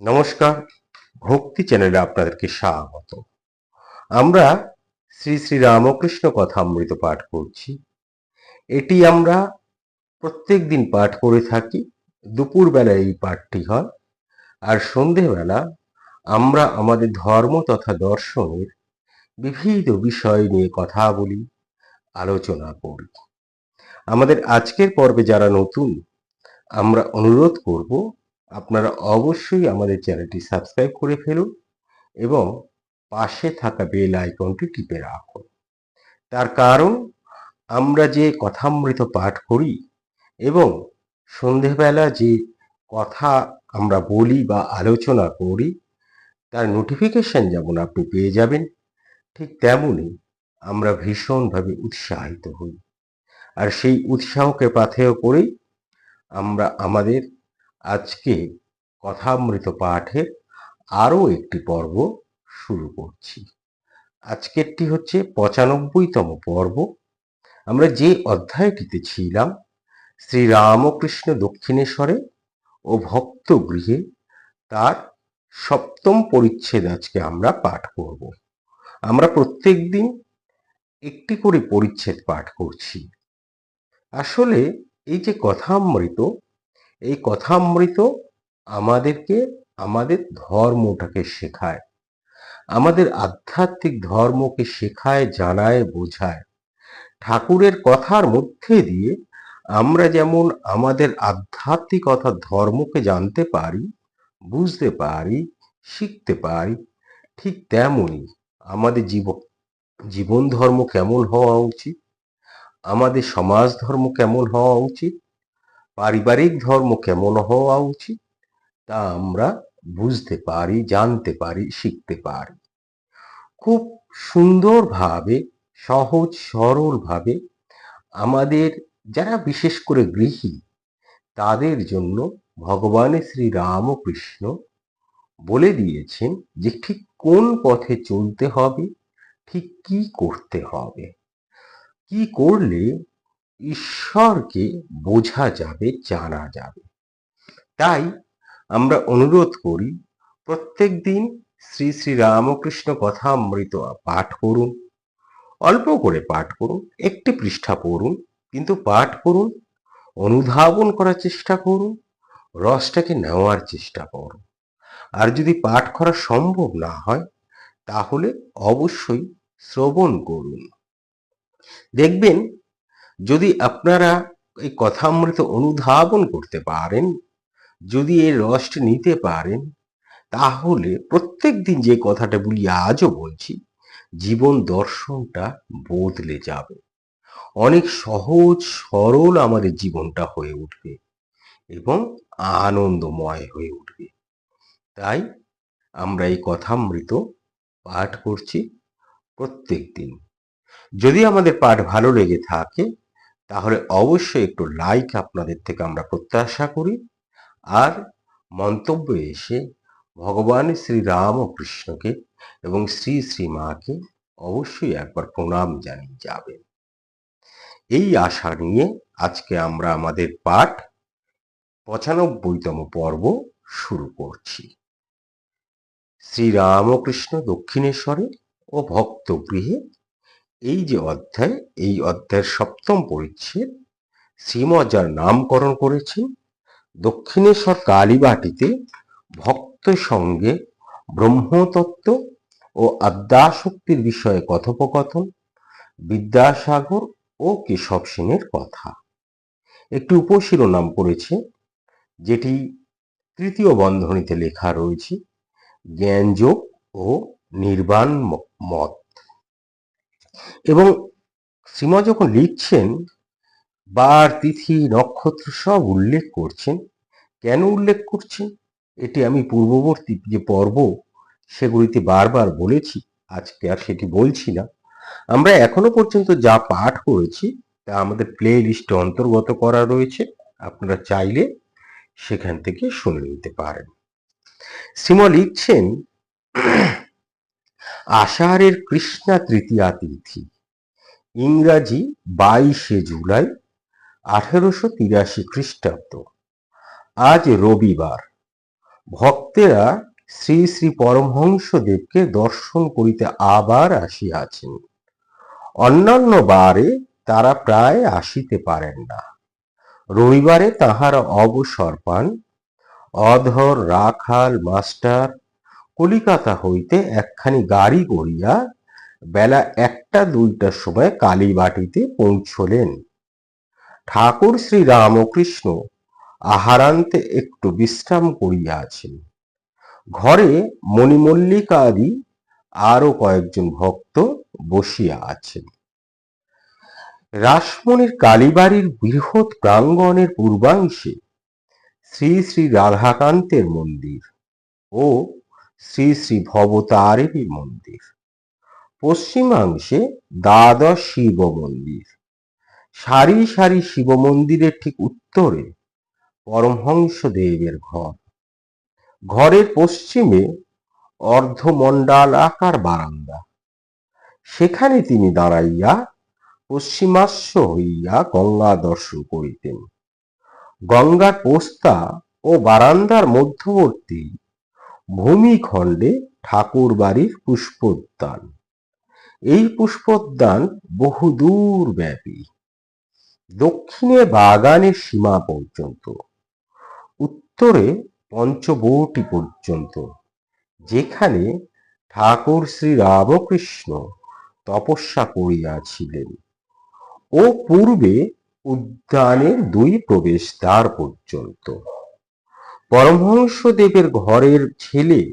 নমস্কার, ভক্তি চ্যানেলে আপনাদেরকে স্বাগত। আমরা শ্রী শ্রী রামকৃষ্ণ কথামৃত পাঠ করছি। এটি আমরা প্রত্যেক দিন পাঠ করে থাকি, দুপুরবেলা এই পাঠটি হয়। আর সন্ধেবেলা আমরা আমাদের ধর্ম তথা দর্শনের বিবিধ বিষয় নিয়ে কথা বলি, আলোচনা করি। আমাদের আজকের পর্বে যারা নতুন, আমরা অনুরোধ করব আপনারা অবশ্যই আমাদের চ্যানেলটি সাবস্ক্রাইব করে ফেলুন এবং পাশে থাকা বেল আইকনটি টিপে রাখুন। তার কারণ, আমরা যে কথামৃত পাঠ করি এবং সন্ধেবেলা যে কথা আমরা বলি বা আলোচনা করি, তার নোটিফিকেশন যেমন আপনি পেয়ে যাবেন, ঠিক তেমনই আমরা ভীষণভাবে উৎসাহিত হই। আর সেই উৎসাহকে পাথেয় করেই আমরা আমাদের আজকে কথামৃত পাঠের আরও একটি পর্ব শুরু করছি। আজকেরটি হচ্ছে পঁচানব্বইতম পর্ব। আমরা যে অধ্যায়টিতে ছিলাম শ্রী রামকৃষ্ণ দক্ষিণেশ্বরে ও ভক্ত গৃহে তার সপ্তম পরিচ্ছেদ আজকে আমরা পাঠ করব। আমরা প্রত্যেক দিন একটি করে পরিচ্ছেদ পাঠ করছি। আসলে এই যে কথামৃত এই কথামৃত আমাদেরকে, আমাদের ধর্মটাকে শেখায়। আমাদের আধ্যাত্মিক ধর্মকে শেখায়, জানায়, বোঝায়। ঠাকুরের কথার মধ্যে দিয়ে আমরা যেমন আমাদের আধ্যাত্মিকতার ধর্মকে জানতে পারি, বুঝতে পারি, শিখতে পারি, ঠিক তেমনই আমাদের জীবন জীবন ধর্ম কেমন হওয়া উচিত? আমাদের সমাজ ধর্ম কেমন হওয়া উচিত? পারিবারিক ধর্ম কেমন হওয়া উচিত? তা আমরা বুঝতে পারি, জানতে পারি, শিখতে পারি। খুব সুন্দরভাবে, সহজ, সরলভাবে আমাদের যারা বিশেষ করে গৃহী, তাদের জন্য ভগবান শ্রী রামকৃষ্ণ বলে দিয়েছেন যে ঠিক কোন পথে চলতে হবে, ঠিক কি করতে হবে। কি করলে ঈশ্বরকে বোঝা যাবে, জানা যাবে। তাই আমরা অনুরোধ করি, প্রত্যেক দিন শ্রী শ্রী রামকৃষ্ণ কথামৃত পাঠ করুন। অল্প করে পাঠ করুন, একটি পৃষ্ঠা পড়ুন, কিন্তু পাঠ করুন, অনুধাবন করার চেষ্টা করুন, রসটাকে নেওয়ার চেষ্টা করুন। আর যদি পাঠ করা সম্ভব না হয়, তাহলে অবশ্যই শ্রবণ করুন। দেখবেন যদি আপনারা এই কথামৃত অনুধাবন করতে পারেন, যদি এই রসটি নিতে পারেন, তাহলে প্রত্যেক দিন যে কথাটা বলি আজও বলছি, জীবন দর্শনটা বদলে যাবে। অনেক সহজ, সরল আমাদের জীবনটা হয়ে উঠবে এবং আনন্দময় হয়ে উঠবে। তাই আমরা এই কথামৃত পাঠ করছি প্রত্যেক দিন। যদি আমাদের পাঠ ভালো লেগে থাকে তাহলে অবশ্যই একটু লাইক আপনাদের থেকে আমরা প্রত্যাশা করি। আর মন্তব্যে এসে ভগবান শ্রী কৃষ্ণকে এবং শ্রী শ্রী মাকে অবশ্যই একবার প্রণাম জানিয়ে যাবেন। এই আশা নিয়ে আজকে আমরা আমাদের পাঠ পঁচানব্বইতম পর্ব শুরু করছি। শ্রী রামকৃষ্ণ দক্ষিণেশ্বরে ও ভক্ত গৃহে এই যে অধ্যায়, এই অধ্যায়ের সপ্তম পরিচ্ছেদ শ্রীমজার নামকরণ করেছেন দক্ষিণেশ্বর কালীবাটিতে ভক্ত সঙ্গে ব্রহ্মতত্ত্ব ও আদ্যাশক্তির বিষয়ে কথোপকথন, বিদ্যাসাগর ও কেশব সেনের কথা। একটি উপশিরোনাম করেছে যেটি তৃতীয় বন্ধনীতে লেখা রয়েছে, জ্ঞানযোগ ও নির্বাণ মত। এবং শ্রীমা যখন লিখছেন, বার, তিথি, নক্ষত্র সব উল্লেখ করছেন, কেন উল্লেখ করছেন? এটি আমি পূর্ববর্তী যে পর্ব, সেগুলিতে বারবার বলেছি, আজকে আর সেটি বলছি না। আমরা এখনও পর্যন্ত যা পাঠ করেছি, তা আমাদের প্লে লিস্টে অন্তর্গত করা রয়েছে, আপনারা চাইলে সেখান থেকে শুনে নিতে পারেন। শ্রীমা লিখছেন আষাঢ়ের কৃষ্ণা তৃতীয়া তিথি। ইংরাজি বাইশে জুলাই আঠেরোশো তিরাশি খ্রিস্টাব্দ। আজ রবিবার। ভক্তেরা শ্রী শ্রী পরমহংসদেবকে দর্শন করিতে আবার আসিয়াছেন। অন্যান্য বারে তারা প্রায় আসিতে পারেন না। রবিবারে তাহারা অবসর পান। অধর, রাখাল, মাস্টার কলিকাতা হইতে একখানি গাড়ি করিয়া বেলা একটা দুইটার সময় কালীবাটিতে পৌঁছলেন। ঠাকুর শ্রী রামকৃষ্ণ আহারান্তে একটু বিশ্রাম করিয়াছেন। ঘরে মণিমল্লিকাদি আরও কয়েকজন ভক্ত বসিয়া আছেন। রাসমণির কালীবাড়ির বৃহৎ প্রাঙ্গণের পূর্বাংশে শ্রী শ্রী রাধাকান্তের মন্দির ও শ্রী শ্রী ভবতারিণী মন্দির। পশ্চিমাংশে দ্বাদশ শিব মন্দির। সারি সারি শিব মন্দিরের ঠিক উত্তরে পরমহংস দেবের ঘর। ঘরের পশ্চিমে অর্ধমণ্ডাল আকার বারান্দা। সেখানে তিনি দাঁড়াইয়া পশ্চিমাস্য হইয়া গঙ্গা দর্শন করিতেন। গঙ্গার পোস্তা ও বারান্দার মধ্যবর্তী ভূমিখণ্ডে ঠাকুর বাড়ির পুষ্পোদ্যান। এই পুষ্পোদ্যান বহুদূর ব্যাপী। দক্ষিণে বাগানের সীমা পর্যন্ত, উত্তরে পঞ্চবটি পর্যন্ত, যেখানে ঠাকুর শ্রী রামকৃষ্ণ তপস্যা করিয়াছিলেন ও পূর্বে উদ্যানের দুই প্রবেশদ্বার পর্যন্ত। পরমহংসদেবের ঘরের ছেলে।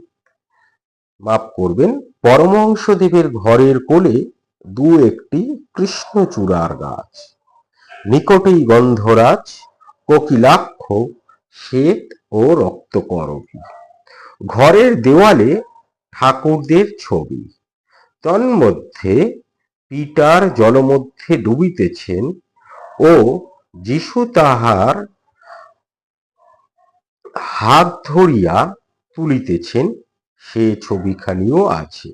মাফ করবেন, পরমহংসদেবের ঘরের কোলে দু একটি কৃষ্ণচূড়ার গাছ। নিকটেই গন্ধরাজ, কোকিলাক্ষ, শ্বেত ও রক্তকরবী। ঘরের দেওয়ালে ঠাকুরদের ছবি। তন্মধ্যে পিটার জলমধ্যে ডুবিতেছেন ও যিশু তাহার হাত ধরিয়া তুলিতেছেন, সে ছবিখানিও আছে।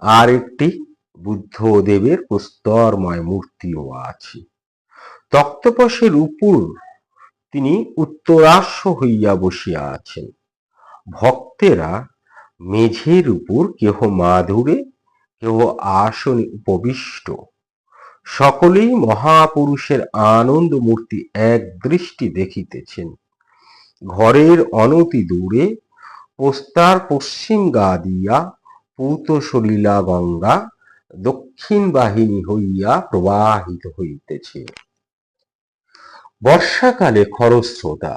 আর একটি বুদ্ধদেবের প্রস্তরময় মূর্তিও আছে। তক্তপোষের উপর তিনি উত্তরাশ্ব হইয়া বসিয়া আছেন। ভক্তেরা মেঝের উপর কেহ মাধুরে, কেহ আসনে উপবিষ্ট। সকলেই মহাপুরুষের আনন্দ মূর্তি এক দৃষ্টি দেখিতেছেন। ঘরের অনতি দূরে পোস্তার পশ্চিম গা দিয়া পূত সলিলা গঙ্গা দক্ষিণ বাহিনী হইয়া প্রবাহিত হইতেছে। বর্ষাকালে খরস্রোতা,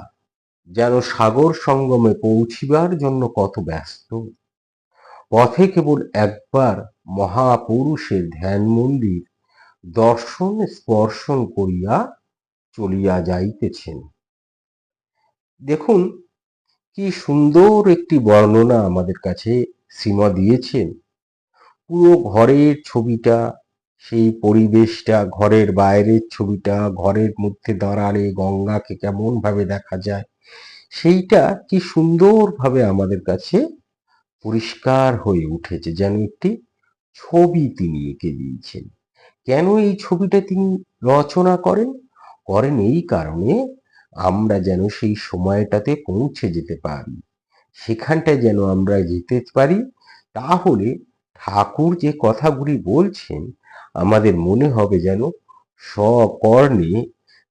যেন সাগর সঙ্গমে পৌঁছিবার জন্য কত ব্যস্ত। পথে কেবল একবার মহাপুরুষের ধ্যান মন্দির দর্শন স্পর্শন করিয়া চলিয়া যাইতেছেন। দেখুন, কি সুন্দর একটি বর্ণনা আমাদের কাছে সীমা দিয়েছেন। পুরো ঘরের ছবিটা, সেই পরিবেশটা, ঘরের বাইরের ছবিটা, ঘরের মধ্যে দাঁড়ালে গঙ্গাকে কেমন ভাবে দেখা যায়, সেইটা কি সুন্দরভাবে আমাদের কাছে পরিষ্কার হয়ে উঠেছে, যেন একটি ছবি তিনি এঁকে দিয়েছেন। কেন এই ছবিটা তিনি রচনা করেন? করেন এই কারণে আমরা যেন সেই সময়টাতে পৌঁছে যেতে পারি। সেখানটায় যেন আমরা যেতে পারি। তাহলে ঠাকুর যে কথাগুলি বলছেন, আমাদের মনে হবে যেন স্বকর্ণে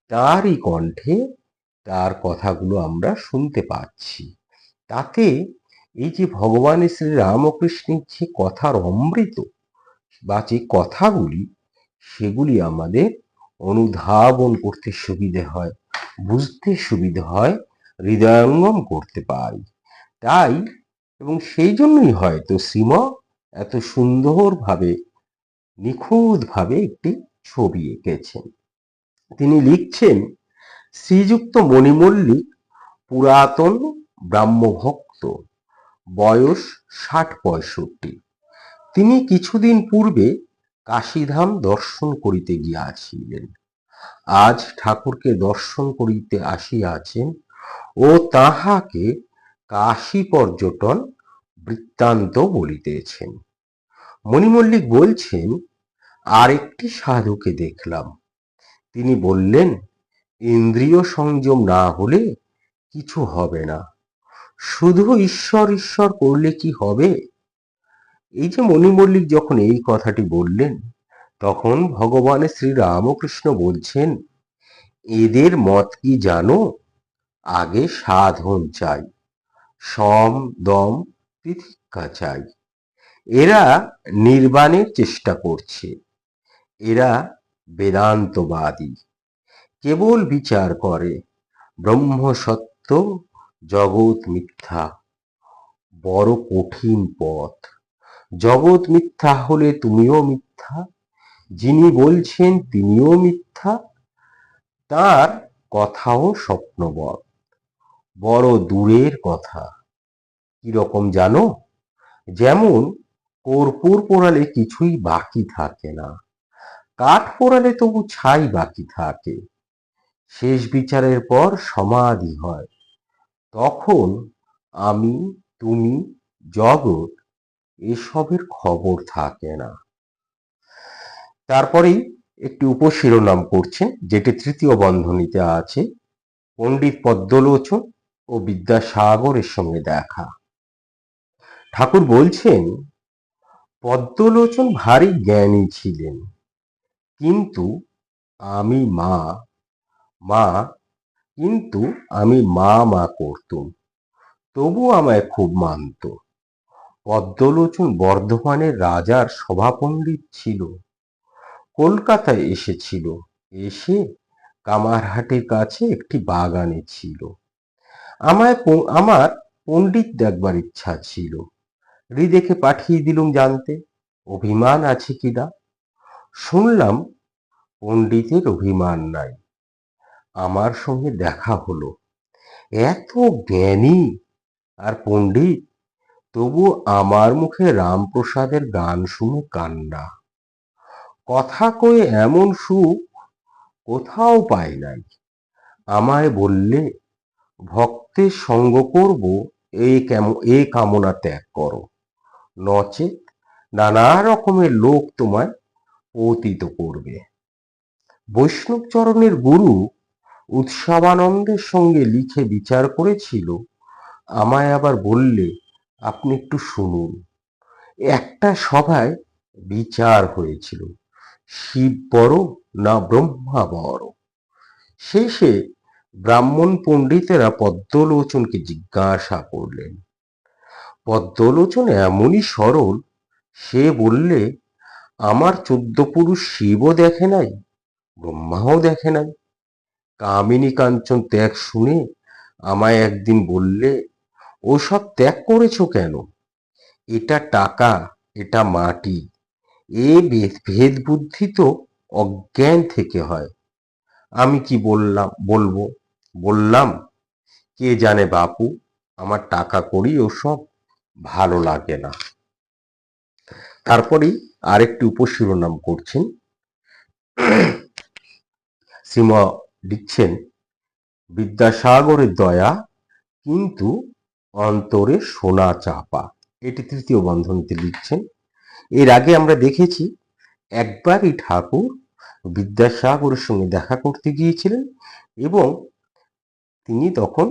তারই কণ্ঠে তার কথাগুলো আমরা শুনতে পাচ্ছি। তাতে এই যে ভগবান শ্রী রামকৃষ্ণের যে কথার অমৃত বা যে কথাগুলি, সেগুলি আমাদের অনুধাবন করতে সুবিধে হয়। বুঝতে সুবিধে হয় হৃদয়ঙ্গম করতে পারি তাই এবং সেই জন্যই হয়তো শ্রীম এত সুন্দরভাবে, নিখুঁতভাবে একটি ছবি এঁকেছেন। তিনি লিখছেন, শ্রীযুক্ত মণিমল্লিক, পুরাতন ব্রাহ্মভক্ত, বয়স ষাট পঁয়ষট্টি। তিনি কিছুদিন পূর্বে কাশীধাম দর্শন করিতে গিয়াছিলেন। আজ ঠাকুরকে দর্শন করিতে আসিয়াছেন ও তাহাকে কাশী পর্যটন বৃত্তান্ত বলিতেছেন। মণিমল্লিক বলছেন, আরেকটি সাধুকে দেখলাম। তিনি বললেন, ইন্দ্রিয় সংযম না হলে কিছু হবে না। শুধু ঈশ্বর ঈশ্বর করলে কি হবে? এই যে মণিমল্লিক যখন এই কথাটি বললেন তখন ভগবান শ্রী রামকৃষ্ণ বলছেন, এদের মত কি জানো? আগে সাধন চাই, সম, দম, তিতিক্ষা চাই। এরা নির্বাণের চেষ্টা করছে, এরা বেদান্তবাদী, কেবল বিচার করে, ব্রহ্ম সত্য, জগৎ মিথ্যা। বড় কঠিন পথ, জগৎ মিথ্যা হলে তুমিও মিথ্যা। যিনি বলছেন তিনিও মিথ্যা, তার কথাও স্বপ্নবৎ বড় দূরের কথা। কীরকম জানো? যেমন কর্পূর পোড়ালে কিছুই বাকি থাকে না। কাঠ পোড়ালে তবু ছাই বাকি থাকে। শেষ বিচারের পর সমাধি হয়। তখন আমি, তুমি, জগৎ এসবের খবর থাকে না। তারপরেই একটি উপশিরোনাম করছেন, যেটি তৃতীয় বন্ধনীতে আছে, পণ্ডিত পদ্মলোচন ও বিদ্যাসাগরের সঙ্গে দেখা। ঠাকুর বলছেন, পদ্মলোচন ভারী জ্ঞানী ছিলেন, কিন্তু আমি মা মা, কিন্তু আমি মা মা করতুম, তবু আমায় খুব মানত। পদ্মলোচন বর্ধমানের রাজার সভাপণ্ডিত ছিল। কলকাতায় এসেছিল। এসে কামারহাটের কাছে একটি বাগানে ছিল। আমায় আমার পণ্ডিত দেখবার ইচ্ছা ছিল। হৃদেকে পাঠিয়ে দিলুম জানতে। অভিমান আছে কিনা শুনলাম পণ্ডিতের অভিমান নাই। আমার সঙ্গে দেখা হলো। এত জ্ঞানী আর পণ্ডিত তবু আমার মুখে রামপ্রসাদের গান শুনে কান্না। কথা কয়ে এমন সুখ কোথাও পাই নাই। আমায় বললে, ভক্তের সঙ্গ করব, এই কেমন এ কামনা ত্যাগ করো। নচেত নানা রকমের লোক তোমায় পতিত করবে। বৈষ্ণব চরণের গুরু উৎসবানন্দের সঙ্গে লিখে বিচার করেছিল। আমায় আবার বললে, আপনি একটু শুনুন। একটা সভায় বিচার হয়েছিল। শিব বড় না ব্রহ্মা বড়? শেষে ব্রাহ্মণ পণ্ডিতেরা পদ্মলোচনকে জিজ্ঞাসা করলেন, পদ্মলোচন এমনই সরল, সে বললে, আমার চোদ্দ পুরুষ শিবও দেখে নাই, ব্রহ্মাও দেখে নাই। কামিনী কাঞ্চন ত্যাগ শুনে আমায় একদিন বললে, ওসব ত্যাগ করেছ কেন? এটা টাকা, এটা মাটি এ ভেদ- বুদ্ধি তো অজ্ঞান থেকে হয়। আমি কি বললাম বলব? বললাম, কে জানে বাপু, আমার টাকা করি ওসব ভালো লাগে না। তারপরেই আরেকটি উপশিরোনাম করছেন। সীমা লিখছেন, বিদ্যাসাগরের দয়া, কিন্তু অন্তরে সোনা চাপা। এটি তৃতীয় বন্ধনীতে লিখছেন। এর আগে আমরা দেখেছি, একবারই ঠাকুর বিদ্যাসাগরের সঙ্গে দেখা করতে গিয়েছিলেন এবং তিনি তখন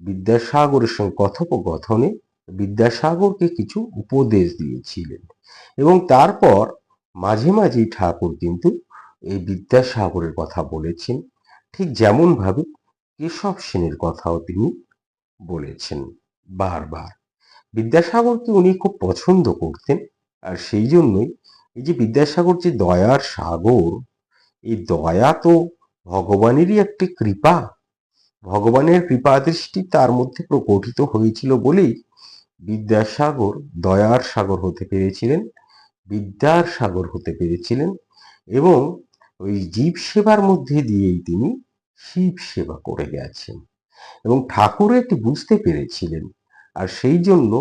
বিদ্যাসাগরের সঙ্গে কথোপকথনে বিদ্যাসাগরকে কিছু উপদেশ দিয়েছিলেন এবং তারপর মাঝে মাঝেই ঠাকুর কিন্তু এই বিদ্যাসাগরের কথা বলেছেন। ঠিক যেমন ভাবে কেশব সেনের কথাও তিনি বলেছেন বারবার। বিদ্যাসাগরকে উনি খুব পছন্দ করতেন। আর সেই জন্যই এই যে বিদ্যাসাগর যে দয়ার সাগর, এই দয়া তো ভগবানেরই একটি কৃপা। ভগবানের কৃপা দৃষ্টি তার মধ্যে প্রকটিত হয়েছিল বলেই বিদ্যাসাগর দয়ার সাগর হতে পেরেছিলেন, বিদ্যার সাগর হতে পেরেছিলেন এবং ওই জীব সেবার মধ্যে দিয়েই তিনি শিব সেবা করে গেছেন এবং ঠাকুর এটি বুঝতে পেরেছিলেন। আর সেই জন্য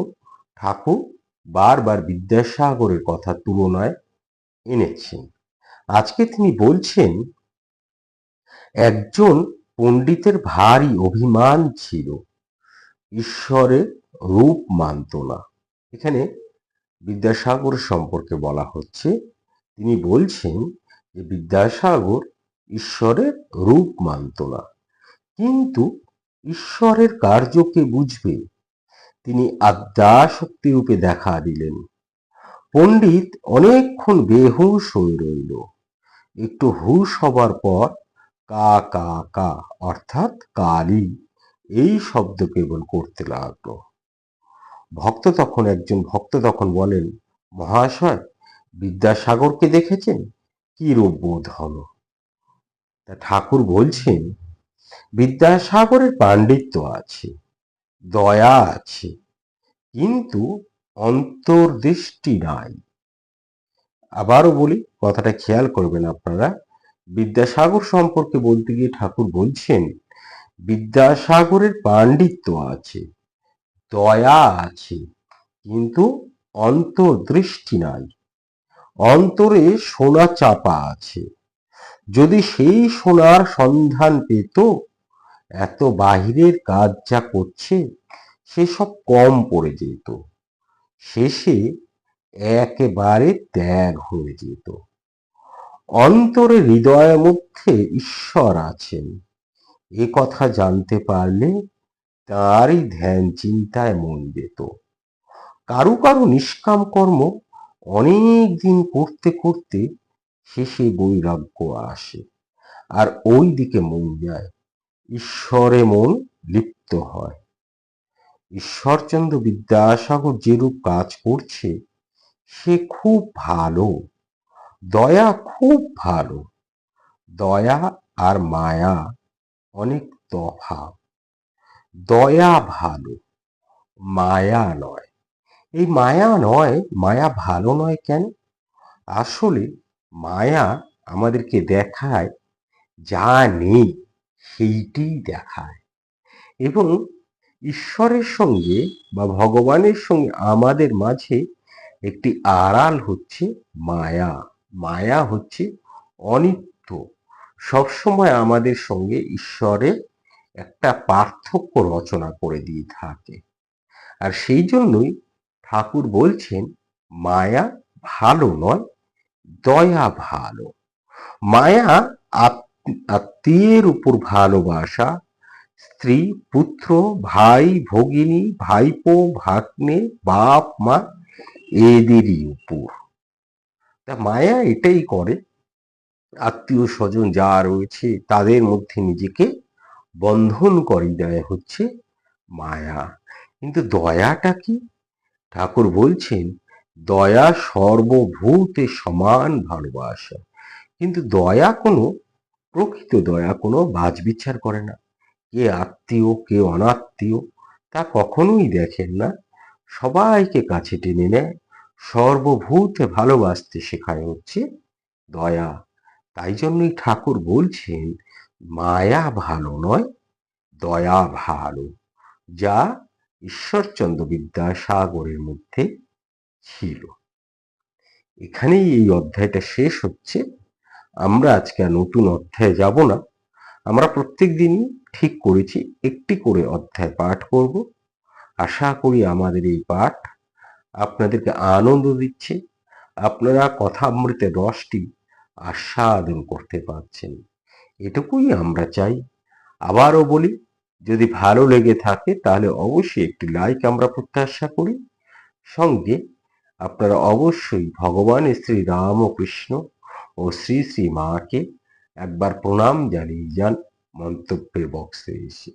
ঠাকুর বারবার বিদ্যাসাগরের কথা তুলনায় এনেছেন। আজকে তিনি বলছেন, একজন পণ্ডিতের ভারী অভিমান ছিল, ঈশ্বরের রূপ মানত না। এখানে বিদ্যাসাগর সম্পর্কে বলা হচ্ছে, তিনি বলছেন যে বিদ্যাসাগর ঈশ্বরের রূপ মানত না, কিন্তু ঈশ্বরের কার্যকে বুঝবে? তিনি আদ্যাশক্তি রূপে দেখা দিলেন। পণ্ডিত অনেকক্ষণ বেহুশ হয়ে রইল। একটু হুশ হবার পর কা কা কা, অর্থাৎ কালী, এই শব্দ কেবল করতে লাগল। ভক্ত তখন একজন ভক্ত তখন বলেন, মহাশয়, বিদ্যাসাগরকে দেখেছেন? কি রূপ বোধ হলো? তা ঠাকুর বলছেন, বিদ্যাসাগরের পাণ্ডিত্য আছে। দয়া আছে কিন্তু অন্তর্দৃষ্টি নাই। আবারও বলি, কথাটা খেয়াল করবেন আপনারা, বিদ্যাসাগর সম্পর্কে বলতে গিয়ে ঠাকুর বলছেন, বিদ্যাসাগরের পাণ্ডিত্য আছে, দয়া আছে, কিন্তু অন্তর্দৃষ্টি নাই। অন্তরে সোনা চাপা আছে, যদি সেই সোনার সন্ধান পেত এত বাহিরের কাজ যা করছে, সেসব কম পড়ে যেত। শেষে একেবারে ত্যাগ হয়ে যেত। অন্তরে হৃদয়ের মধ্যে ঈশ্বর আছেন। এ কথা জানতে পারলে তারই ধ্যান চিন্তায় মন যেত। কারু কারু নিষ্কাম কর্ম অনেক দিন করতে করতে শেষে বৈরাগ্য আসে। আর ওই দিকে মন যায়। ঈশ্বরে মন লিপ্ত হয়। ঈশ্বরচন্দ্র বিদ্যাসাগর যেরূপ কাজ করছে, সে খুব ভালো। দয়া খুব ভালো। দয়া আর মায়া অনেক তফাৎ। দয়া ভালো, মায়া নয়। এই মায়া নয়, মায়া ভালো নয় কেন? আসলে মায়া আমাদেরকে দেখায় যা নেই। সেইটি দেখায়। এবং ঈশ্বরের সঙ্গে বা ভগবানের সঙ্গে আমাদের মাঝে একটি আড়াল হচ্ছে মায়া। মায়া হচ্ছে অনিত্য। সবসময় আমাদের সঙ্গে ঈশ্বরের একটা পার্থক্য রচনা করে দিয়ে থাকে। আর সেই জন্যই ঠাকুর বলছেন, মায়া ভালো নয়, দয়া ভালো। মায়া আত্মীয়ের উপর ভালোবাসা, স্ত্রী, পুত্র, ভাই, ভগিনী, ভাইপো, ভাগ্নে, বাপ, মা, এদেরই উপর। তা মায়া এটাই করে আত্মীয় স্বজন যা রয়েছে তাদের মধ্যে নিজেকে বন্ধন করে দেয় হচ্ছে মায়া। কিন্তু দয়াটা কি? ঠাকুর বলছেন, দয়া সর্বভূতে সমান ভালোবাসা। কিন্তু দয়া কোনো প্রকৃত দয়া কোনো বাজ বিচার করে না। কে আত্মীয়, কে অনাত্মীয়, তা কখনোই দেখেন না। সবাইকে কাছে টেনে নেয়, সর্বভূতে ভালোবাসতে শেখায় হচ্ছে দয়া। তাই জন্যই ঠাকুর বলছেন, মায়া ভালো নয়, দয়া ভালো, যা ঈশ্বরচন্দ্র বিদ্যাসাগরের মধ্যে ছিল। এখানেই এই অধ্যায়টা শেষ হচ্ছে। আমরা আজকে নতুন অধ্যায়ে যাব না। আমরা প্রত্যেক দিনই ঠিক করেছি, একটি করে অধ্যায় পাঠ করব। আশা করি আমাদের এই পাঠ আপনাদেরকে আনন্দ দিচ্ছে। আপনারা কথা অমৃতের রসটি আস্বাদন করতে পারছেন। এটুকুই আমরা চাই। আবারও বলি, যদি ভালো লেগে থাকে তাহলে অবশ্যই একটি লাইক আমরা প্রত্যাশা করি। সঙ্গে আপনারা অবশ্যই ভগবান শ্রী রামকৃষ্ণ ও শ্রী শ্রী মাকে একবার প্রণাম জানিয়ে যান মন্তব্যের বক্সে এসে।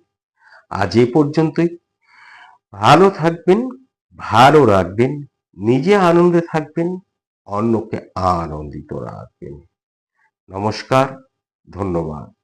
আজ এ পর্যন্তই। ভালো থাকবেন, ভালো রাখবেন, নিজে আনন্দে থাকবেন, অন্যকে আনন্দিত রাখবেন। নমস্কার, ধন্যবাদ।